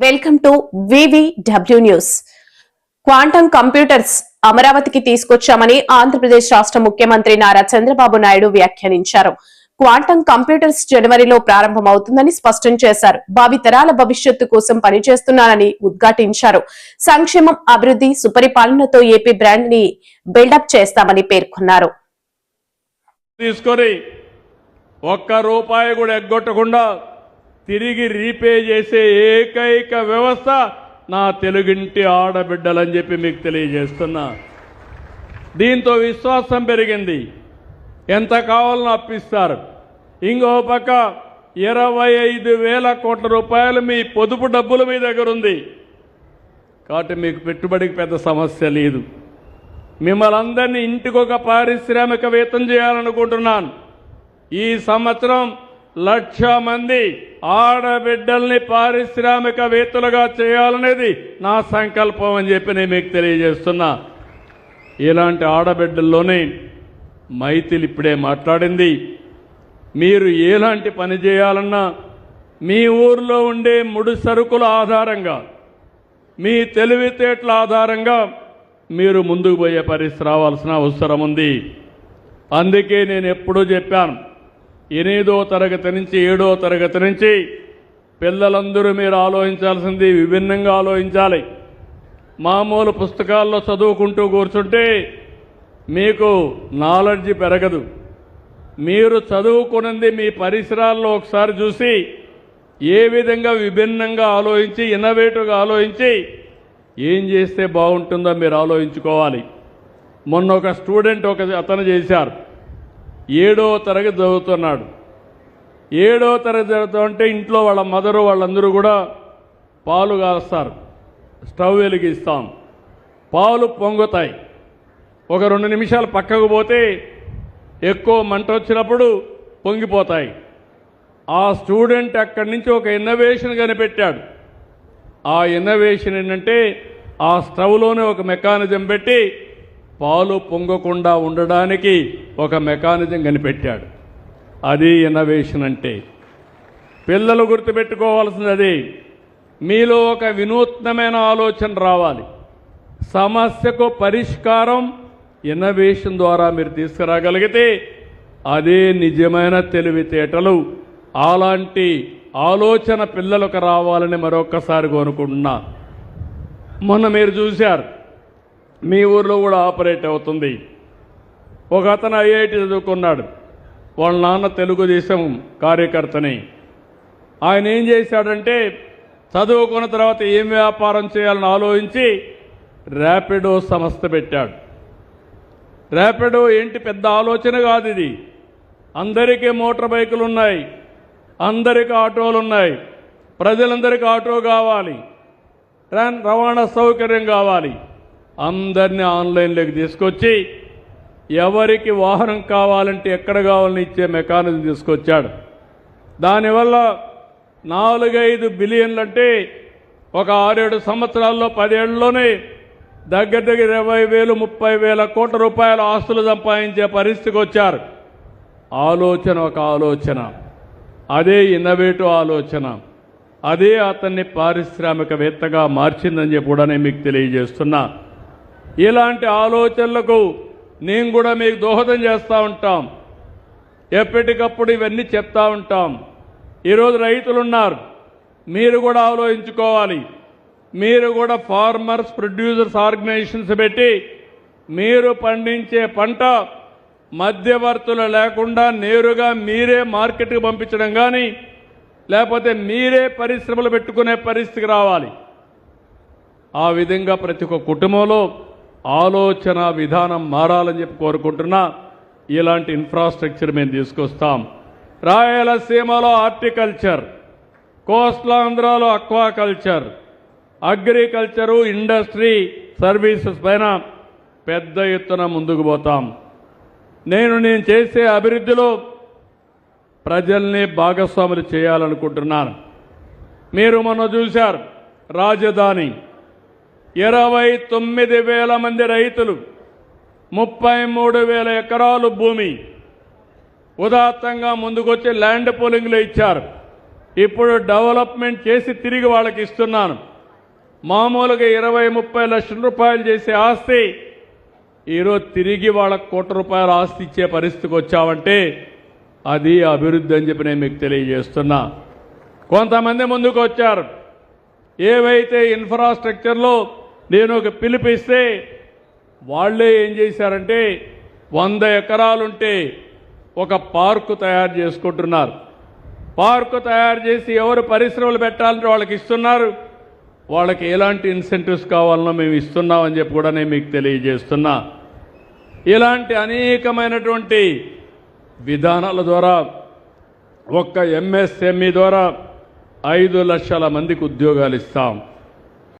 Welcome to V V W news quantum computers అమరావతికి తీసుకొచ్చామని ఆంధ్రప్రదేశ్ రాష్ట్ర ముఖ్యమంత్రి నారా చంద్రబాబు నాయుడు వ్యాఖ్యానించారు. క్వాంటం కంప్యూటర్స్ జనవరిలో ప్రారంభమవుతుందని స్పష్టం చేశారు. భావితరాల భవిష్యత్తు కోసం పనిచేస్తున్నానని ఉద్ఘాటించారు. సంక్షేమం అభివృద్ధి సుపరిపాలనతో ఏపీ బ్రాండ్ని బిల్డప్ చేస్తామని పేర్కొన్నారు. తీసుకొని ఒక్క రూపాయి కూడా ఎగ్గొట్టకుండా తిరిగి రీపే చేసే ఏకైక వ్యవస్థ నా తెలుగింటి ఆడబిడ్డలని చెప్పి మీకు తెలియజేస్తున్నా. దీంతో విశ్వాసం పెరిగింది. ఎంత కావాలనో అప్పిస్తారు. ఇంకో పక్క ఇరవై ఐదు వేల కోట్ల రూపాయలు మీ పొదుపు డబ్బులు మీ దగ్గర ఉంది. కాబట్టి మీకు పెట్టుబడికి పెద్ద సమస్య లేదు. మిమ్మల్ని అందరినీ ఇంటికి ఒక పారిశ్రామికవేత్తం చేయాలనుకుంటున్నాను. ఈ సంవత్సరం లక్ష మంది ఆడబిడ్డల్ని పారిశ్రామికవేత్తలుగా చేయాలనేది నా సంకల్పం అని చెప్పి నేను మీకు తెలియజేస్తున్నా. ఇలాంటి ఆడబిడ్డల్లోనే మైథిలి ఇప్పుడే మాట్లాడింది. మీరు ఎలాంటి పని చేయాలన్నా మీ ఊర్లో ఉండే ముడి సరుకుల ఆధారంగా మీ తెలివితేటల ఆధారంగా మీరు ముందుకు పోయే పరిస్థితి రావాల్సిన అవసరం ఉంది. అందుకే నేను ఎప్పుడూ చెప్పాను ఎనిమిదో తరగతి నుంచి ఏడో తరగతి నుంచి పిల్లలందరూ మీరు ఆలోచించాల్సింది విభిన్నంగా ఆలోచించాలి. మామూలు పుస్తకాల్లో చదువుకుంటూ కూర్చుంటే మీకు నాలెడ్జ్ పెరగదు. మీరు చదువుకున్నది మీ పరిసరాల్లో ఒకసారి చూసి ఏ విధంగా విభిన్నంగా ఆలోచించి ఇన్నోవేటివ్గా ఆలోచించి ఏం చేస్తే బాగుంటుందో మీరు ఆలోచించుకోవాలి. మొన్న ఒక స్టూడెంట్ ఒక అతను చేశారు. ఏడో తరగతి చదువుతున్నాడు. ఏడో తరగతి చదువుతుంటే ఇంట్లో వాళ్ళ మదరు వాళ్ళందరూ కూడా పాలు కాస్తారు. స్టవ్ వెలిగిస్తాం. పాలు పొంగుతాయి. ఒక రెండు నిమిషాలు పక్కకు పోతే ఎక్కువ మంట వచ్చినప్పుడు పొంగిపోతాయి. ఆ స్టూడెంట్ అక్కడి నుంచి ఒక ఇన్నోవేషన్ కనిపెట్టాడు. ఆ ఇన్నోవేషన్ ఏంటంటే ఆ స్టవ్లోనే ఒక మెకానిజం పెట్టి పాలు పొంగకుండా ఉండడానికి ఒక మెకానిజం కనిపెట్టాడు. అది ఇన్నోవేషన్ అంటే. పిల్లలు గుర్తుపెట్టుకోవాల్సింది అది మీలో ఒక వినూత్నమైన ఆలోచన రావాలి. సమస్యకు పరిష్కారం ఇన్నోవేషన్ ద్వారా మీరు తీసుకురాగలిగితే అదే నిజమైన తెలివితేటలు అలాంటి ఆలోచన పిల్లలకు రావాలని మరొక్కసారి కోరుకుంటున్నా మొన్న మీరు చూశారు మీ ఊర్లో కూడా ఆపరేట్ అవుతుంది. ఒక అతను ఐఐటి చదువుకున్నాడు. వాళ్ళ నాన్న తెలుగుదేశం కార్యకర్తని. ఆయన ఏం చేశాడంటే చదువుకున్న తర్వాత ఏం వ్యాపారం చేయాలని ఆలోచించి ర్యాపిడో సంస్థ పెట్టాడు. ర్యాపిడో ఏంటి పెద్ద ఆలోచన కాదు ఇది. అందరికీ మోటార్ బైకులు ఉన్నాయి. అందరికీ ఆటోలు ఉన్నాయి. ప్రజలందరికీ ఆటో కావాలి. ట్రాన్ రవాణా సౌకర్యం కావాలి. అందరినీ ఆన్లైన్లోకి తీసుకొచ్చి ఎవరికి వాహనం కావాలంటే ఎక్కడ కావాలని ఇచ్చే మెకానిజం తీసుకొచ్చాడు. దానివల్ల నాలుగైదు బిలియన్లు అంటే ఒక ఆరేడు సంవత్సరాల్లో పదేళ్ళలోనే దగ్గర దగ్గర ఇరవై వేలు ముప్పై వేల కోట్ల రూపాయల ఆస్తులు సంపాదించే పరిస్థితికి వచ్చారు. ఆలోచన ఒక ఆలోచన. అదే ఇన్నోవేటివ్ ఆలోచన. అదే అతన్ని పారిశ్రామికవేత్తగా మార్చిందని చెప్పి కూడా నేను మీకు తెలియజేస్తున్నా. ఇలాంటి ఆలోచనలకు నేను కూడా మీకు దోహదం చేస్తూ ఉంటాం. ఎప్పటికప్పుడు ఇవన్నీ చెప్తా ఉంటాం. ఈరోజు రైతులు ఉన్నారు మీరు కూడా ఆలోచించుకోవాలి. మీరు కూడా ఫార్మర్స్ ప్రొడ్యూసర్స్ ఆర్గనైజేషన్స్ పెట్టి మీరు పండించే పంట మధ్యవర్తులు లేకుండా నేరుగా మీరే మార్కెట్కి పంపించడం కానీ లేకపోతే మీరే పరిశ్రమలు పెట్టుకునే పరిస్థితికి రావాలి. ఆ విధంగా ప్రతి ఒక్క కుటుంబంలో ఆలోచన విధానం మారాలని చెప్పి కోరుకుంటున్నా ఇలాంటి ఇన్ఫ్రాస్ట్రక్చర్ మేము తీసుకొస్తాం. రాయలసీమలో హార్టికల్చర్ కోస్లాంధ్రలో అక్వాకల్చర్ అగ్రికల్చరు ఇండస్ట్రీ సర్వీసెస్ పైన పెద్ద ఎత్తున ముందుకు పోతాం. నేను నేను చేసే అభివృద్ధిలో ప్రజల్ని భాగస్వాములు చేయాలనుకుంటున్నాను. మీరు మొన్న చూశారు రాజధాని ఇరవై తొమ్మిది వేల మంది రైతులు ముప్పై మూడు వేల ఎకరాలు భూమి ఉదాత్తంగా ముందుకొచ్చి ల్యాండ్ పోలింగ్లో ఇచ్చారు. ఇప్పుడు డెవలప్మెంట్ చేసి తిరిగి వాళ్ళకి ఇస్తున్నాను. మామూలుగా ఇరవై ముప్పై లక్షల రూపాయలు చేసే ఆస్తి ఈరోజు తిరిగి వాళ్ళకు కోట్ల రూపాయల ఆస్తి ఇచ్చే పరిస్థితికి వచ్చామంటే అది అభివృద్ధి అని చెప్పి నేను మీకు తెలియజేస్తున్నా. కొంతమంది ముందుకు వచ్చారు ఏవైతే ఇన్ఫ్రాస్ట్రక్చర్లో నేను ఒక పిలిపిస్తే వాళ్ళే ఏం చేశారంటే వంద ఎకరాలుంటే ఒక పార్కు తయారు చేసుకుంటున్నారు. పార్కు తయారు చేసి ఎవరు పరిశ్రమలు పెట్టాలంటే వాళ్ళకి ఇస్తున్నారు. వాళ్ళకి ఎలాంటి ఇన్సెంటివ్స్ కావాలనో మేము ఇస్తున్నామని చెప్పి కూడా నేను మీకు తెలియజేస్తున్నా. ఇలాంటి అనేకమైనటువంటి విధానాల ద్వారా ఒక్క ఎంఎస్ఎంఈ ద్వారా ఐదు లక్షల మందికి ఉద్యోగాలు ఇస్తాం.